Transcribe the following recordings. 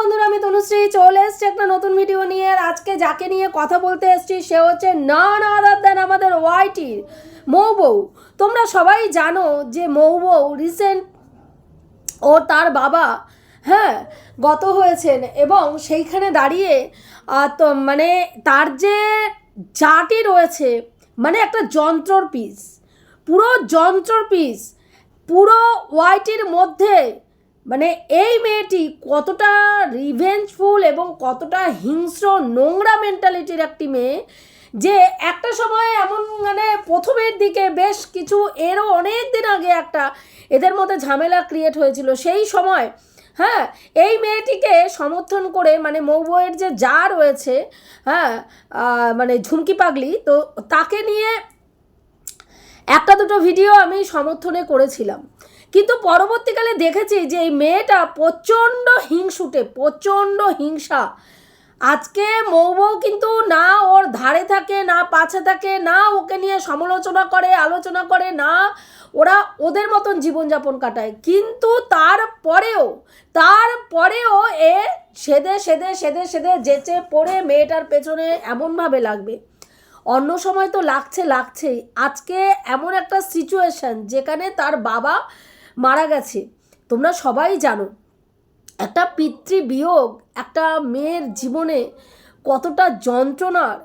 বন্ধুরা, আমি তনুশ্রী চলে এসছি একটা নতুন ভিডিও নিয়ে। আর আজকে যাকে নিয়ে কথা বলতে এসছি, সে হচ্ছে না না আদার দেন আমাদের ওয়াইটির মৌ তোমরা সবাই জানো যে মৌ বউ রিসেন্ট ও তার বাবা হ্যাঁ গত হয়েছেন এবং সেইখানে দাঁড়িয়ে তো মানে তার যে জাটি রয়েছে মানে একটা যন্ত্রর পিস পুরো যন্ত্রর পিস পুরো ওয়াইটির মধ্যে মানে এই মেয়েটি কতটা রিভেঞ্জফুল এবং কতটা হিংস্র, নোংরা মেন্টালিটির একটি মেয়ে যে একটা সময় এমন মানে প্রথমের দিকে বেশ কিছু এরও অনেক দিন আগে একটা এদের মধ্যে ঝামেলা ক্রিয়েট হয়েছিল। সেই সময় হ্যাঁ এই মেয়েটিকে সমর্থন করে মানে মৌবইয়ের যে যা রয়েছে হ্যাঁ মানে ঝুমকি পাগলি, তো তাকে নিয়ে একটা দুটো ভিডিও আমি সমর্থনে করেছিলাম। কিন্তু পরবর্তীকালে দেখেছি যে এই মেয়েটা প্রচণ্ড হিংসুটে, প্রচণ্ড হিংসা। আজকে মৌবউ কিন্তু না ওর ধারে থাকে, না পাছে থাকে, না ওকে নিয়ে সমালোচনা করে, আলোচনা করে, না ওরা ওদের মতন জীবনযাপন কাটায়। কিন্তু তারপরেও তারপরেও এ সেদে সেদে সেদে সেদে যেচে পড়ে মেয়েটার পেছনে এমনভাবে লাগবে। অন্য সময় তো লাগছে, লাগছেই। আজকে এমন একটা সিচুয়েশন যেখানে তার বাবা মারা গেছে। তোমরা সবাই জানো, একটা পিতৃবিয়োগ একটা মেয়ের জীবনে কতটা যন্ত্রণার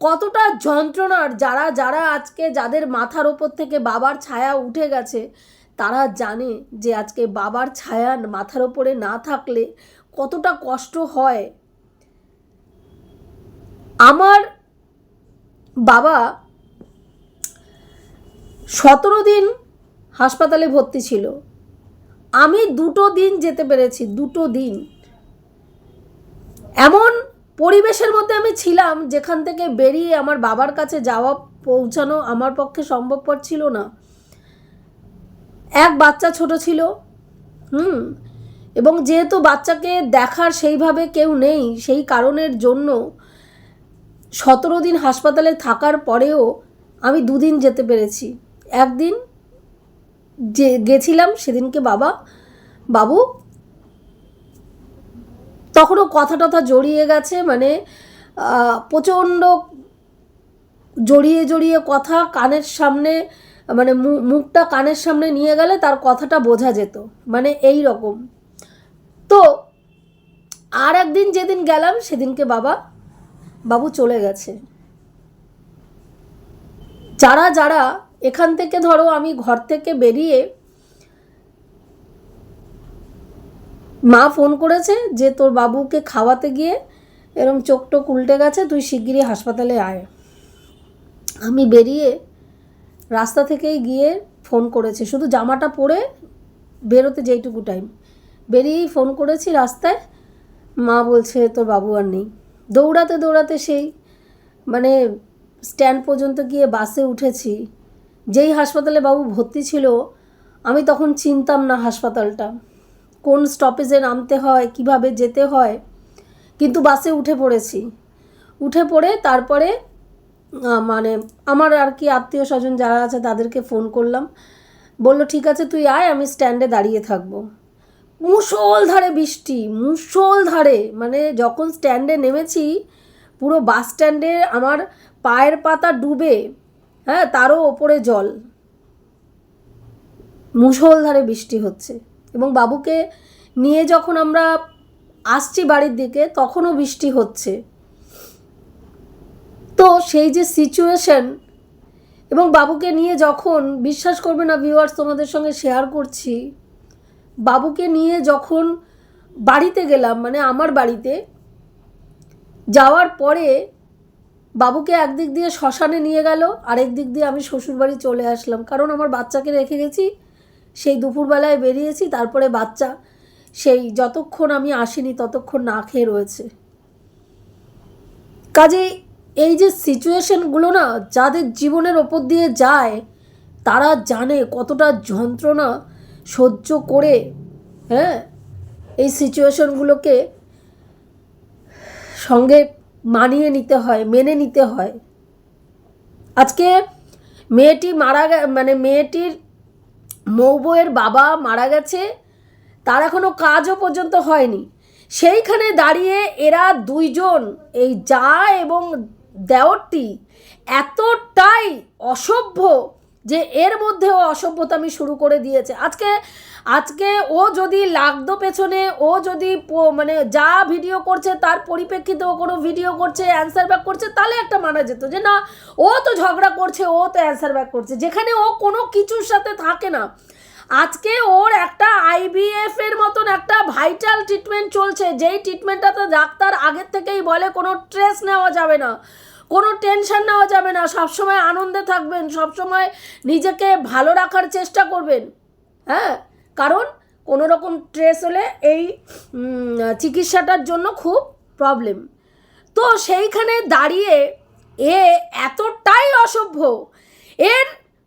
কতটা যন্ত্রণার যারা যারা আজকে যাদের মাথার ওপর থেকে বাবার ছায়া উঠে গেছে, তারা জানে যে আজকে বাবার ছায়া মাথার ওপরে না থাকলে কতটা কষ্ট হয়। আমার বাবা সতেরো দিন হাসপাতালে ভর্তি ছিল। আমি দুটো দিন যেতে পেরেছি, দুটো দিন। এমন পরিবেশের মধ্যে আমি ছিলাম যেখান থেকে বেরিয়ে আমার বাবার কাছে যাওয়া, পৌঁছানো আমার পক্ষে সম্ভবপর ছিল না। এক বাচ্চা ছোট ছিল, হুম, এবং যেহেতু বাচ্চাকে দেখার সেইভাবে কেউ নেই, সেই কারণের জন্য সতেরো দিন হাসপাতালে থাকার পরেও আমি দুদিন যেতে পেরেছি। একদিন যে গেছিলাম সেদিনকে বাবা, বাবু, তখনও কথা টথা জড়িয়ে গেছে মানে প্রচণ্ড জড়িয়ে জড়িয়ে কথা কানের সামনে মানে মুখটা কানের সামনে নিয়ে গেলে তার কথাটা বোঝা যেত মানে এই রকম। তো আর একদিন যেদিন গেলাম সেদিনকে বাবা, বাবু চলে গেছে। যারা যারা এখান থেকে ধরো আমি ঘর থেকে বেরিয়ে মা ফোন করেছে যে তোর বাবুকে খাওয়াতে গিয়ে এরম চোখ টোক উল্টে গেছে, তুই শিগগিরই হাসপাতালে আয়। আমি বেরিয়ে রাস্তা থেকেই গিয়ে ফোন করেছি। শুধু জামাটা পরে বেরোতে যেইটুকু টাইম বেরিয়েই ফোন করেছি রাস্তায়। মা বলছে, তোর বাবু আর নেই। দৌড়াতে দৌড়াতে সেই মানে স্ট্যান্ড পর্যন্ত গিয়ে বাসে উঠেছি। যেই হাসপাতালে বাবু ভর্তি ছিল, আমি তখন চিনতাম না হাসপাতালটা। কোন স্টপেজে নামতে হয়, কীভাবে যেতে হয়। কিন্তু বাসে উঠে পড়েছি। উঠে পড়ে তারপরে মানে আমার আর কি আত্মীয় স্বজন যারা আছে তাদেরকে ফোন করলাম। বলল, ঠিক আছে, তুই আয়, আমি স্ট্যান্ডে দাঁড়িয়ে থাকব। মুষলধারে বৃষ্টি মুষলধারে মানে যখন স্ট্যান্ডে নেমেছি, পুরো বাস স্ট্যান্ডে আমার পায়ের পাতা ডুবে। হ্যাঁ তারও ওপরে জল। মুষলধারে বৃষ্টি হচ্ছে। এবং বাবুকে নিয়ে যখন আমরা আসছি বাড়ির দিকে, তখনও বৃষ্টি হচ্ছে। তো সেই যে সিচুয়েশন এবং বাবুকে নিয়ে যখন, বিশ্বাস করবে না ভিউয়ার্স তোমাদের সঙ্গে শেয়ার করছি, বাবুকে নিয়ে যখন বাড়িতে গেলাম মানে আমার বাড়িতে, যাওয়ার পরে বাবুকে একদিক দিয়ে শ্মশানে নিয়ে গেল, আরেক দিক দিয়ে আমি শ্বশুরবাড়ি চলে আসলাম। কারণ আমার বাচ্চাকে রেখে গেছি, সেই দুপুরবেলায় বেরিয়েছি, তারপরে বাচ্চা সেই যতক্ষণ আমি আসিনি ততক্ষণ না খেয়ে রয়েছে। কাজেই এই যে সিচুয়েশনগুলো না, যাদের জীবনের ওপর দিয়ে যায়, তারা জানে কতটা যন্ত্রণা সহ্য করে হ্যাঁ? এই সিচুয়েশনগুলোকে সঙ্গে মানিয়ে নিতে হয়, মেনে নিতে হয়। আজকে মেয়েটি মারা মানে মেয়েটির মৌ বউয়ের বাবা মারা গেছে, তার এখনও কাজও পর্যন্ত হয়নি। সেইখানে দাঁড়িয়ে এরা দুইজন, এই যা এবং দেওরটি, এতটাই অসভ্য যে এর মধ্যেও অসভ্যতামি শুরু করে দিয়েছে। আজকে আজকে ও যদি লাগতো পেছনে, ও যদি মানে যা ভিডিও করছে, তার পরিপ্রেক্ষিতে ও কোনো ভিডিও করছে অ্যান্সার ব্যাক করছে, তাহলে একটা মানা যেত যে না, ও তো ঝগড়া করছে, ও তো অ্যান্সার ব্যাক করছে। যেখানে ও কোনো কিছুর সাথে থাকে না। আজকে ওর একটা আইবিএফ এর মতন একটা ভাইটাল ট্রিটমেন্ট চলছে, যেই ট্রিটমেন্টটাতে ডাক্তার আগের থেকেই বলে, কোনো ট্রেস নেওয়া যাবে না। কোনো টেনশন নেওয়া যাবে না। সবসময় আনন্দে থাকবেন, সবসময় নিজেকে ভালো রাখার চেষ্টা করবেন হ্যাঁ? কারণ কোনো রকম স্ট্রেস হলে এই চিকিৎসাটার জন্য খুব প্রবলেম তো সেইখানে দাঁড়িয়ে এ এতটাই অসভ্য। এর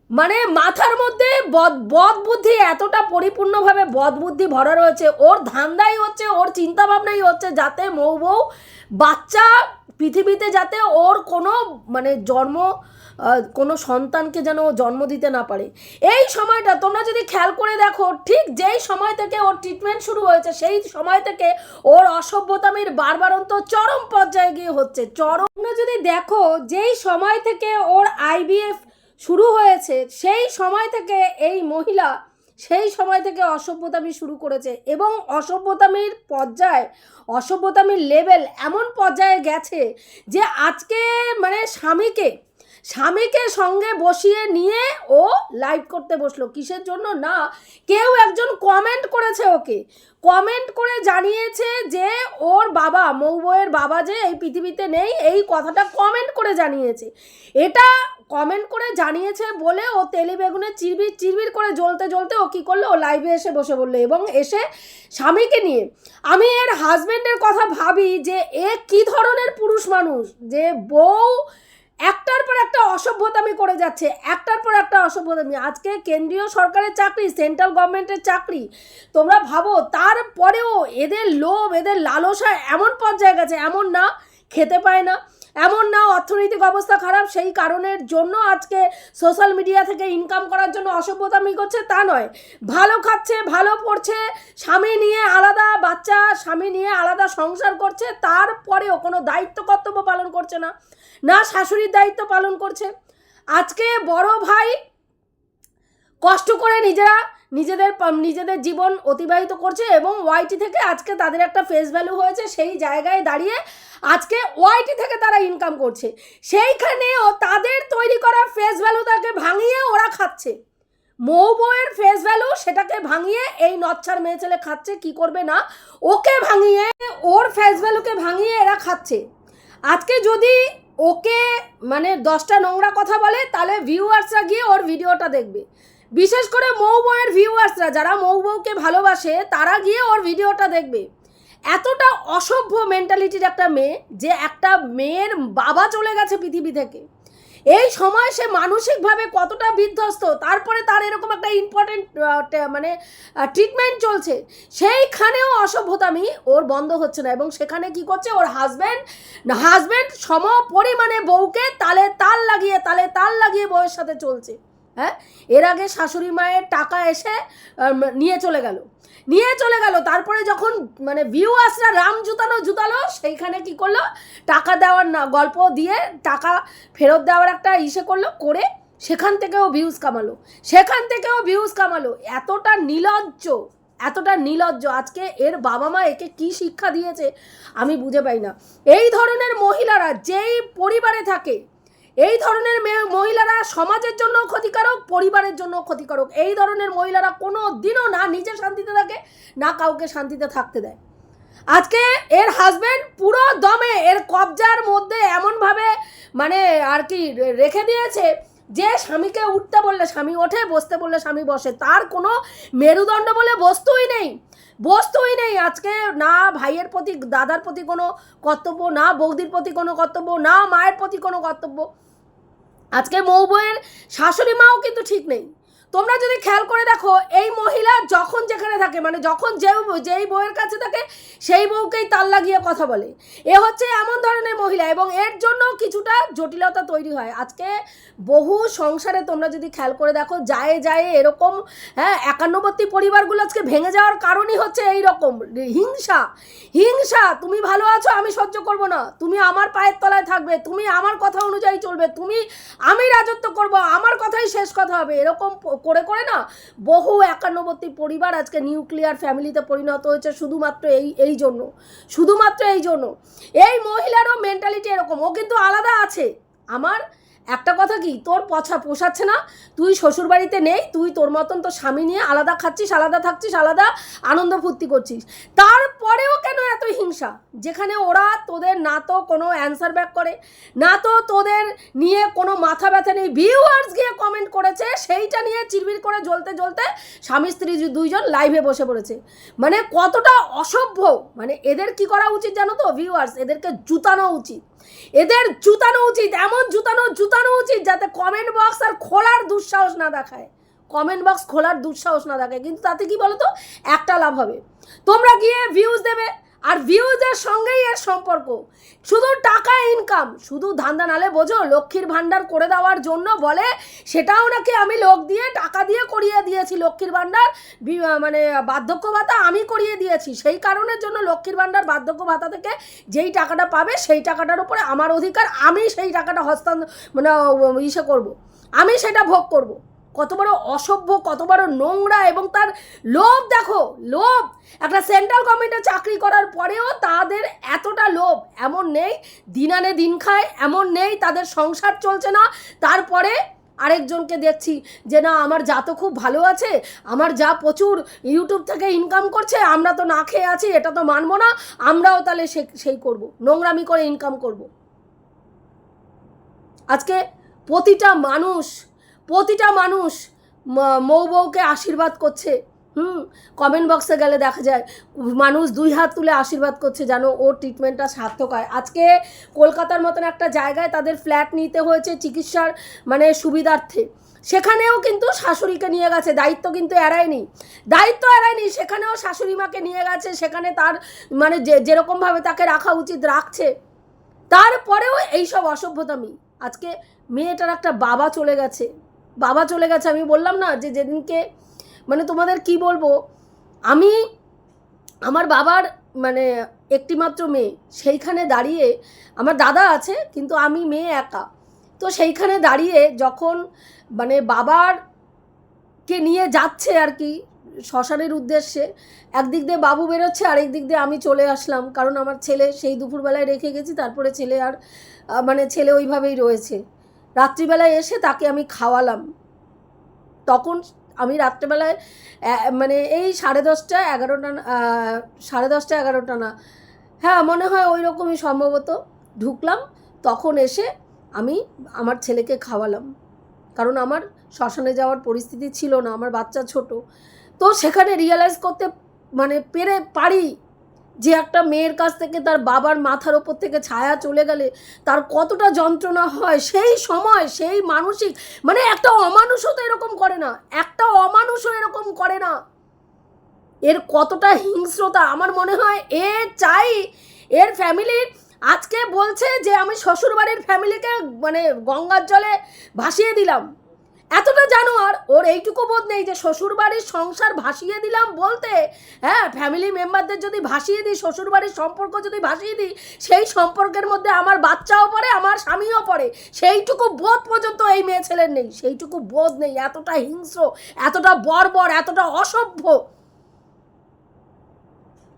মানে মাথার মধ্যে বদ বদ বুদ্ধি এতটা পরিপূর্ণভাবে বদ বুদ্ধি ভরা রয়েছে। ওর ধান্দাই হচ্ছে, ওর চিন্তাভাবনাই হচ্ছে যাতে মৌ বউ বাচ্চা পৃথিবীতে যাতে ওর কোনো মানে জন্ম কোনো সন্তানকে যেন জন্ম দিতে না পারে। এই সময়টা তোমরা যদি খেয়াল করে দেখো, ঠিক যেই সময় থেকে ওর ট্রিটমেন্ট শুরু হয়েছে, সেই সময় থেকে ওর অসভ্যতামির বারবারন্ত চরম পর্যায়ে গিয়ে হচ্ছে। চরম যদি দেখো, যেই সময় থেকে ওর আইবিএফ শুরু হয়েছে, সেই সময় থেকে এই মহিলা সেই সময় থেকে অসভ্যতামি শুরু করেছে এবং অসভ্যতামির পর্যায়, অসভ্যতামির লেভেল এমন পর্যায়ে গেছে যে আজকে মানে স্বামীকে স্বামীকে সঙ্গে বসিয়ে নিয়ে ও লাইভ করতে বসল। কিসের জন্য? না, কেউ একজন কমেন্ট করেছে ওকে। কমেন্ট করে জানিয়েছে যে ওর বাবা মৌবইয়ের বাবা যে এই পৃথিবীতে নেই, এই কথাটা কমেন্ট করে জানিয়েছে। এটা কমেন্ট করে জানিয়েছে বলে ও তেলি বেগুনে চিরবির চিরবির করে জ্বলতে জ্বলতে ও কী করল? ও লাইভে এসে বসে বলল এবং এসে স্বামীকে নিয়ে। আমি এর হাজবেন্ডের কথা ভাবি যে এ কি ধরনের পুরুষ মানুষ? যে বউ একটার পর একটা অসভ্যতামি করে যাচ্ছে, একটার পর একটা অসভ্যতামি। আজকে কেন্দ্রীয় সরকারের চাকরি, সেন্ট্রাল গভর্নমেন্টের চাকরি। তোমরা ভাবো, তারপরেও এদের লোভ, এদের লালসা এমন পর্যায়ে গেছে এমন না, খেতে পায় না। এমন না, অর্থনৈতিক অবস্থা খারাপ, সেই কারণের জন্য আজকে সোশ্যাল মিডিয়া থেকে ইনকাম করার জন্য অসভ্যতামি করছে তা নয়। ভালো খাচ্ছে, ভালো পড়ছে, স্বামী নিয়ে আলাদা বাচ্চা, স্বামী নিয়ে আলাদা সংসার করছে, তারপরেও কোনো দায়িত্ব কর্তব্য পালন করছে না না শাশুড়ির দায়িত্ব পালন করছে। আজকে বড় ভাই কষ্ট করে নিজেরা নিজেদের নিজেদের জীবন অতিবাহিত করছে এবং ওয়াইটি থেকে আজকে তাদের একটা ফেস ভ্যালু হয়েছে সেই জায়গায় দাঁড়িয়ে আজকে ওয়াইটি থেকে তারা ইনকাম করছে। সেইখানে ও তাদের তৈরি করা ফেস ভ্যালুটাকে ভাঙিয়ে ওরা খাচ্ছে। মৌ বউয়ের ফেস ভ্যালু সেটাকে ভাঙিয়ে এই নচ্ছার মেয়ে ছেলে খাচ্ছে, কি করবে না? ওকে ভাঙিয়ে, ওর ফেস ভ্যালুকে ভাঙিয়ে এরা খাচ্ছে। আজকে যদি ওকে মানে দশটা নোংরা কথা বলে, তাহলে ভিউয়ার্সরা গিয়ে ওর ভিডিওটা দেখবে। বিশেষ করে মৌ বউয়ের ভিউয়ার্সরা, যারা মৌ বউকে ভালোবাসে, তারা গিয়ে ওর ভিডিওটা দেখবে। এতটা অসভ্য মেন্টালিটির একটা মেয়ে, যে একটা মেয়ের বাবা চলে গেছে পৃথিবী থেকে। এই সময় সে মানসিকভাবে কতটা বিধ্বস্ত, তারপরে তার এরকম একটা ইম্পর্টেন্ট মানে ট্রিটমেন্ট চলছে, সেইখানেও অসভ্যতামি ওর বন্ধ হচ্ছে না। এবং সেখানে কি করছে? ওর হাজব্যান্ড হাজব্যান্ড সম পরিমাণে বউকে তালে তাল লাগিয়ে, তালে তাল লাগিয়ে বউয়ের সাথে চলছে। হ্যাঁ? এর আগে শাশুড়ি মায়ের টাকা এসে নিয়ে চলে গেল। নিয়ে চলে গেল, তারপরে যখন মানে ভিউয়ার্সরা রাম জুতালো জুতালো, সেইখানে কি করল? টাকা দেওয়ার না, গল্প দিয়ে টাকা ফেরত দেওয়ার একটা ইসে করল, করে সেখান থেকেও ভিউজ কামালো। সেখান থেকেও ভিউজ কামালো। এতটা নিলজ্জ এতটা নিলজ্জ। আজকে এর বাবা মা একে কি শিক্ষা দিয়েছে, আমি বুঝে পাই না। এই ধরনের মহিলারা যেই পরিবারে থাকে এই ধরনের মহিলারা সমাজের জন্য ক্ষতিকারক, পরিবারের জন্য ক্ষতিকারক। এই ধরনের মহিলারা কোনো দিনও না নিজে শান্তিতে থাকে, না কাউকে শান্তিতে থাকতে দেয়। আজকে এর হাজবেন্ড পুরো দমে, এর কবজার মধ্যে এমনভাবে মানে আর কি রেখে দিয়েছে যে স্বামীকে উঠতে বললে স্বামী ওঠে, বসতে বললে স্বামী বসে। তার কোনো মেরুদণ্ড বলে বস্তুই নেই। বস্তুই নেই। আজকে না ভাইয়ের প্রতি, দাদার প্রতি কোনো কর্তব্য, না বৌদির প্রতি কোনো কর্তব্য, না মায়ের প্রতি কোনো কর্তব্য। আজকে মৌ বইয়ের শাশুড়ি মাও কিন্তু ঠিক নেই। তোমরা যদি খেয়াল করে দেখো, এই মহিলা যখন যেখানে থাকে মানে যখন যে যেই বউয়ের কাছে থাকে, সেই বউকেই তাল লাগিয়ে কথা বলে। এ হচ্ছে এমন ধরনের মহিলা এবং এর জন্য কিছুটা জটিলতা তৈরি হয়। আজকে বহু সংসারে তোমরা যদি খেয়াল করে দেখো, যায় যায় এরকম হ্যাঁ একান্নবর্তী পরিবারগুলো আজকে ভেঙে যাওয়ার কারণই হচ্ছে এই রকম হিংসা হিংসা, তুমি ভালো আছো, আমি সহ্য করব না। তুমি আমার পায়ের তলায় থাকবে, তুমি আমার কথা অনুযায়ী চলবে, তুমি আমি রাজত্ব করব, আমার কথাই শেষ কথা হবে। এরকম করে করে না, বহু একান্নবর্তী পরিবার আজকে নিউক্লিয়ার ফ্যামিলিতে পরিণত হয়েছে শুধুমাত্র এই এই জন্য, শুধুমাত্র এই জন্য। এই মহিলারও মেন্টালিটি এরকম, ও কিন্তু আলাদা আছে। আমার একটা কথা কি? তোর পছা পোষাচ্ছে না। তুই শ্বশুরবাড়িতে নেই, তুই তোর মতন তো স্বামী নিয়ে আলাদা খাচ্ছিস, আলাদা থাকছিস, আলাদা আনন্দ ফুর্তি করছিস। তারপরেও কেন এত হিংসা? যেখানে ওরা তোদের না তো কোনো অ্যান্সার ব্যাক করে, না তো তোদের নিয়ে কোনো মাথা ব্যথা নেই। ভিউয়ার্স গিয়ে কমেন্ট করেছে, সেইটা নিয়ে চিরবির করে জ্বলতে জ্বলতে স্বামী স্ত্রী দুইজন লাইভে বসে পড়েছে। মানে কতটা অসভ্য! মানে এদের কি করা উচিত জানো তো? ভিউয়ার্স এদেরকে জুতানো উচিত। এদের জুতানো উচিত, এমন জুতানো জুতানো উচিত যাতে কমেন্ট বক্স আর খোলার দুঃসাহস না দেখায়। কমেন্ট বক্স খোলার দুঃসাহস না দেখায়, কিন্তু তাতে কি বলো তো একটা লাভ হবে। তোমরা গিয়ে ভিউজ দেবে আর ভিউজের সঙ্গেই এর সম্পর্ক শুধু টাকা ইনকাম শুধু ধান্দা নালে বোঝো, লক্ষ্মীর ভাণ্ডার করে দেওয়ার জন্য বলে, সেটাও নাকি আমি লোক দিয়ে টাকা দিয়ে করিয়ে দিয়েছি, লক্ষ্মীর ভাণ্ডার মানে বার্ধক্য ভাতা আমি করিয়ে দিয়েছি সেই কারণের জন্য লক্ষ্মীর ভাণ্ডার বার্ধক্য ভাতা থেকে যেই টাকাটা পাবে, সেই টাকাটার উপরে আমার অধিকার, আমি সেই টাকাটা হস্তান্তর মানে ইসে করব। আমি সেটা ভোগ করব। কত বড় অসভ্য, কত বড় নোংরা এবং তার লোভ দেখো, লোভ। একটা সেন্ট্রাল গভর্নমেন্টে চাকরি করার পরেও তাদের এতটা লোভ। এমন নেই দিন আনে দিন খায়, এমন নেই, তাদের সংসার চলছে না। তারপরে আরেকজনকে দেখছি যে, না, আমার যা তো খুব ভালো আছে, আমার যা প্রচুর ইউটিউব থেকে ইনকাম করছে, আমরা তো না খেয়ে আছি, এটা তো মানবো না, আমরাও তাহলে সে, সেই করব, নোংরামি করে ইনকাম করব। আজকে প্রতিটা মানুষ প্রতিটা মানুষ মৌ বউকে আশীর্বাদ করছে। হুম কমেন্ট বক্সে গেলে দেখা যায়, মানুষ দুই হাত তুলে আশীর্বাদ করছে যেন ওর ট্রিটমেন্টটা সার্থক হয়। আজকে কলকাতার মতন একটা জায়গায় তাদের ফ্ল্যাট নিতে হয়েছে চিকিৎসার মানে সুবিধার্থে। সেখানেও কিন্তু শাশুড়িকে নিয়ে গেছে, দায়িত্ব কিন্তু এড়ায়নি। দায়িত্ব এড়ায়নি, সেখানেও শাশুড়ি মাকে নিয়ে গেছে, সেখানে তার মানে যে যেরকমভাবে তাকে রাখা উচিত রাখছে। তারপরেও এইসব অসভ্যতামি। আজকে মেয়েটার একটা বাবা চলে গেছে। বাবা চলে গেছে, আমি বললাম না যে যেদিনকে মানে তোমাদের কি বলব, আমি আমার বাবার মানে একটিমাত্র মেয়ে, সেইখানে দাঁড়িয়ে, আমার দাদা আছে, কিন্তু আমি মেয়ে একা। তো সেইখানে দাঁড়িয়ে যখন মানে বাবার কে নিয়ে যাচ্ছে আর কি, শ্মশানের উদ্দেশ্যে, একদিক দিয়ে বাবু বেরোচ্ছে, আরেক দিক দিয়ে আমি চলে আসলাম, কারণ আমার ছেলে, সেই দুপুরবেলায় রেখে গেছি, তারপরে ছেলে আর মানে ছেলে ওইভাবেই রয়েছে। রাত্রিবেলায় এসে তাকে আমি খাওয়ালাম। তখন আমি রাত্রেবেলায় মানে এই সাড়ে দশটা এগারোটা না- সাড়ে দশটা এগারোটা না হ্যাঁ মনে হয় ওই রকমই সম্ভবত ঢুকলাম। তখন এসে আমি আমার ছেলেকে খাওয়ালাম। কারণ আমার শ্মশানে যাওয়ার পরিস্থিতি ছিল না, আমার বাচ্চা ছোট। তো সেখানে রিয়েলাইজ করতে মানে পেরে পারি যে একটা মেয়ের কাছ থেকে তার বাবার মাথার ওপর থেকে ছায়া চলে গেলে তার কতটা যন্ত্রণা হয়, সেই সময়, সেই মানসিক মানে একটা অমানুষও তো এরকম করে না, একটা অমানুষও এরকম করে না। এর কতটা হিংস্রতা, আমার মনে হয় এ চাই, এর ফ্যামিলির আজকে বলছে যে আমি শ্বশুরবাড়ির ফ্যামিলিকে মানে গঙ্গার জলে ভাসিয়ে দিলাম। এতটা জানোয়ার, ওর এইটুকু বোধ নেই যে শ্বশুরবাড়ির সংসার ভাসিয়ে দিলাম বলতে হ্যাঁ ফ্যামিলি মেম্বারদের যদি ভাসিয়ে দিই, শ্বশুরবাড়ির সম্পর্ক যদি ভাসিয়ে দিই, সেই সম্পর্কের মধ্যে আমার বাচ্চাও পড়ে, আমার স্বামীও পড়ে। সেইটুকু বোধ পর্যন্ত এই মেয়ে ছেলের নেই, সেইটুকু বোধ নেই, এতটা হিংস্র, এতটা বর্বর, এতটা অসভ্য।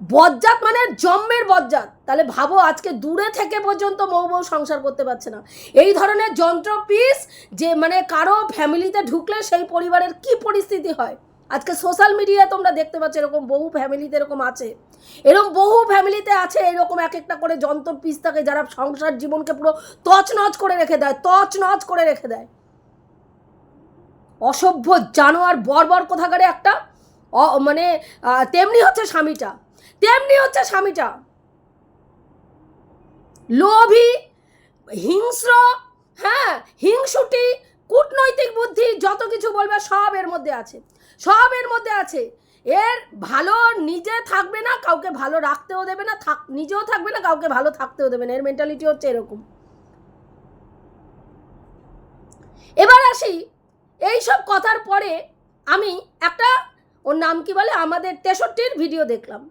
বজ্জাত মানে জম্মের বজ্জাত। তাহলে ভাবো আজকে দূরে থেকে পর্যন্ত মৌ বউ সংসার করতে পারছে না। এই ধরনের যন্ত্র পিস যে মানে কারও ফ্যামিলিতে ঢুকলে সেই পরিবারের কি পরিস্থিতি হয়? আজকে সোশ্যাল মিডিয়ায় তোমরা দেখতে পাচ্ছ এরকম বহু ফ্যামিলিতে এরকম আছে। এরকম বহু ফ্যামিলিতে আছে এরকম এক একটা করে যন্ত্র পিস থাকে যারা সংসার জীবনকে পুরো তছনছ করে রেখে দেয়, তছনছ করে রেখে দেয়। অসভ্য জানোয়ার বর্বর কোথাকারে একটা মানে তেমনি হচ্ছে স্বামীটা। তেমনি হচ্ছে স্বামীটা। লোভী, হিংস্র হ্যাঁ হিংসুটি, কূটনৈতিক বুদ্ধি, যত কিছু বলবে সব এর মধ্যে আছে। সব এর মধ্যে আছে। এর ভালো নিজে থাকবে না, কাউকে ভালো রাখতেও দেবে না, থাক, নিজেও থাকবে না, কাউকে ভালো থাকতেও দেবে না। এর মেন্টালিটি হচ্ছে এরকম। এবার আসি এই সব কথার পরে আমি একটা, ওর নাম কি বলে? আমাদের তেষট্টির ভিডিও দেখলাম।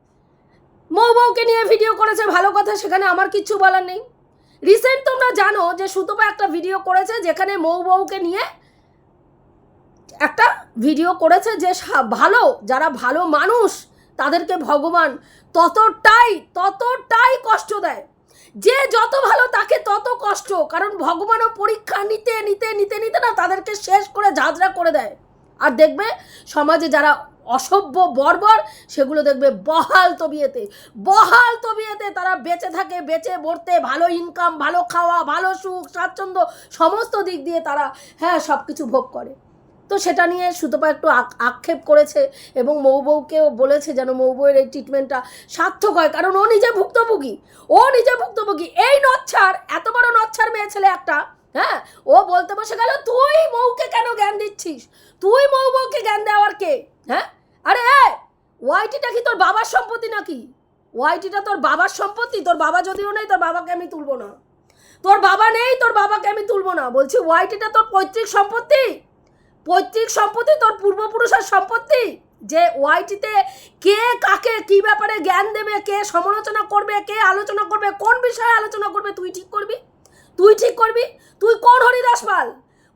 মৌ বউকে নিয়ে ভিডিও করেছে, ভালো কথা, সেখানে আমার কিচ্ছু বলার নেই। রিসেন্ট তোমরা জানো যে সুতপা একটা ভিডিও করেছে যেখানে মৌ বউকে নিয়ে একটা ভিডিও করেছে যে ভালো, যারা ভালো মানুষ, তাদেরকে ভগবান ততটাই ততটাই কষ্ট দেয়। যে যত ভালো তাকে তত কষ্ট, কারণ ভগবানও পরীক্ষা নিতে নিতে নিতে নিতে না, তাদেরকে শেষ করে ঝাঁঝরা করে দেয়। আর দেখবে সমাজে যারা অসভ্য বর্বর, সেগুলো দেখবে বহাল তবিয়েতে। বহাল তবিয়েতে তারা বেঁচে থাকে, বেঁচে মরতে, ভালো ইনকাম ভালো খাওয়া, ভালো সুখ, স্বাচ্ছন্দ্য, সমস্ত দিক দিয়ে তারা হ্যাঁ সব কিছু ভোগ করে। তো সেটা নিয়ে সুতপা একটু আক- আক্ষেপ করেছে এবং মৌ বউকেও বলেছে যেন মৌ বউয়ের এই ট্রিটমেন্টটা সার্থক হয়। কারণ ও নিজে ভুক্তভোগী। ও নিজে ভুক্তভোগী। এই নচ্ছার, এত বড় নচ্ছার মেয়ে ছেলে একটা হ্যাঁ ও বলতে বসে গেল, তুই মৌকে কেন জ্ঞান দিচ্ছিস? তুই মৌ বউকে জ্ঞান দেওয়ার কে? হ্যাঁ? আরে ওয়াইটিটা কি তোর বাবার সম্পত্তি নাকি? ওয়াইটিটা তোর বাবার সম্পত্তি? তোর বাবা যদিও নেই, তোর বাবাকে আমি তুলবো না। তোর বাবা নেই, তোর বাবাকে আমি তুলবো না। বলছি ওয়াইটিটা তোর পৈতৃক সম্পত্তি? পৈতৃক সম্পত্তি তোর পূর্বপুরুষের সম্পত্তি? যে ওয়াইটিতে কে কাকে কি ব্যাপারে জ্ঞান দেবে, কে সমালোচনা করবে, কে আলোচনা করবে, কোন বিষয়ে আলোচনা করবে, তুই ঠিক করবি? তুই ঠিক করবি? তুই কোন হরিদাস পাল?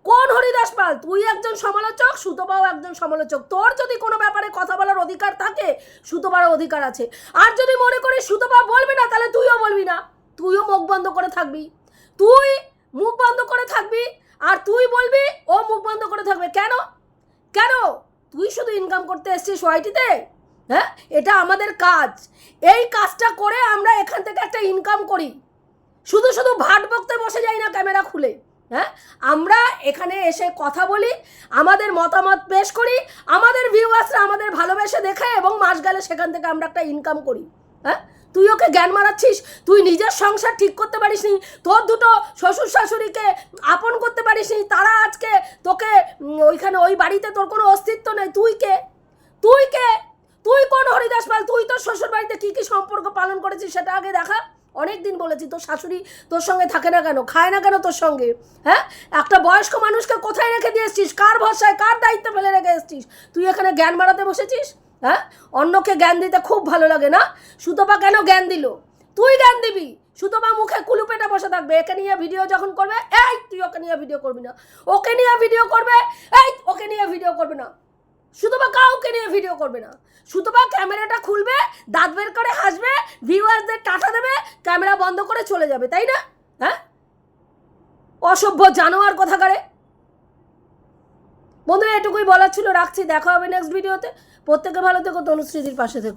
কোন হরিদাস পাল? তুই একজন সমালোচক, সুতপাও একজন সমালোচক। তোর যদি কোনো ব্যাপারে কথা বলার অধিকার থাকে, সুতপারও অধিকার আছে। আর যদি মনে করিস সুতপা বলবি না, তাহলে তুইও বলবি না। তুইও মুখ বন্ধ করে থাকবি। তুই মুখ বন্ধ করে থাকবি, আর তুই বলবি, ও মুখ বন্ধ করে থাকবে। কেন? কেন? তুই শুধু ইনকাম করতে এসছিস ওয়াইটিতে হ্যাঁ? এটা আমাদের কাজ। এই কাজটা করে আমরা এখান থেকে একটা ইনকাম করি। শুধু শুধু ভাট বকতে বসে যাই না ক্যামেরা খুলে। হ্যাঁ? আমরা এখানে এসে কথা বলি, আমাদের মতামত পেশ করি, আমাদের ভিউয়ার্সরা আমাদের ভালোবেসে দেখে এবং মাস গেলে সেখান থেকে আমরা একটা ইনকাম করি। হ্যাঁ? তুই ওকে জ্ঞান মারাচ্ছিস? তুই নিজের সংসার ঠিক করতে পারিস নি? তোর দুটো শ্বশুর শাশুড়িকে আপন করতে পারিস নি? তারা আজকে তোকে ওইখানে ওই বাড়িতে তোর কোনো অস্তিত্ব নেই। তুই কে? তুই কে? তুই কোন হরিদাস পাল? তুই তোর শ্বশুর বাড়িতে কি কি সম্পর্ক পালন করেছিস সেটা আগে দেখা। অনেক দিন বলেছি, তোর শাশুড়ি তোর সঙ্গে থাকে না কেন? খায় না কেন তোর সঙ্গে? হ্যাঁ? একটা বয়স্ক মানুষকে কোথায় রেখে দিয়ে এসছিস? কার ভরসায়, কার দায়িত্ব ফেলে রেখে এসছিস? তুই এখানে জ্ঞান বাড়াতে বসেছিস? হ্যাঁ? অন্যকে জ্ঞান দিতে খুব ভালো লাগে না? সুতপা কেন জ্ঞান দিল? তুই জ্ঞান দিবি? সুতপা মুখে কুলু পেটে বসে থাকবে। একে নিয়ে ভিডিও যখন করবে, এই তুই ওকে নিয়ে ভিডিও করবি না। ওকে নিয়ে ভিডিও করবে, এই ওকে নিয়ে ভিডিও করবে না। সুতপা কাউকে নিয়ে ভিডিও করবে না। সুতপা ক্যামেরাটা খুলবে, দাঁত বের করে হাসবে ভিউয়ার্সদের টাটা দেবে, ক্যামেরা বন্ধ করে চলে যাবে, তাই না? হ্যাঁ? অসভ্য জানোয়ার কোথাকারে। বন্ধুরা, এটুকুই বলার ছিল, রাখছি, দেখা হবে নেক্সট ভিডিওতে প্রত্যেকে ভালো থেকো তনুশ্রীদির পাশে থেকো।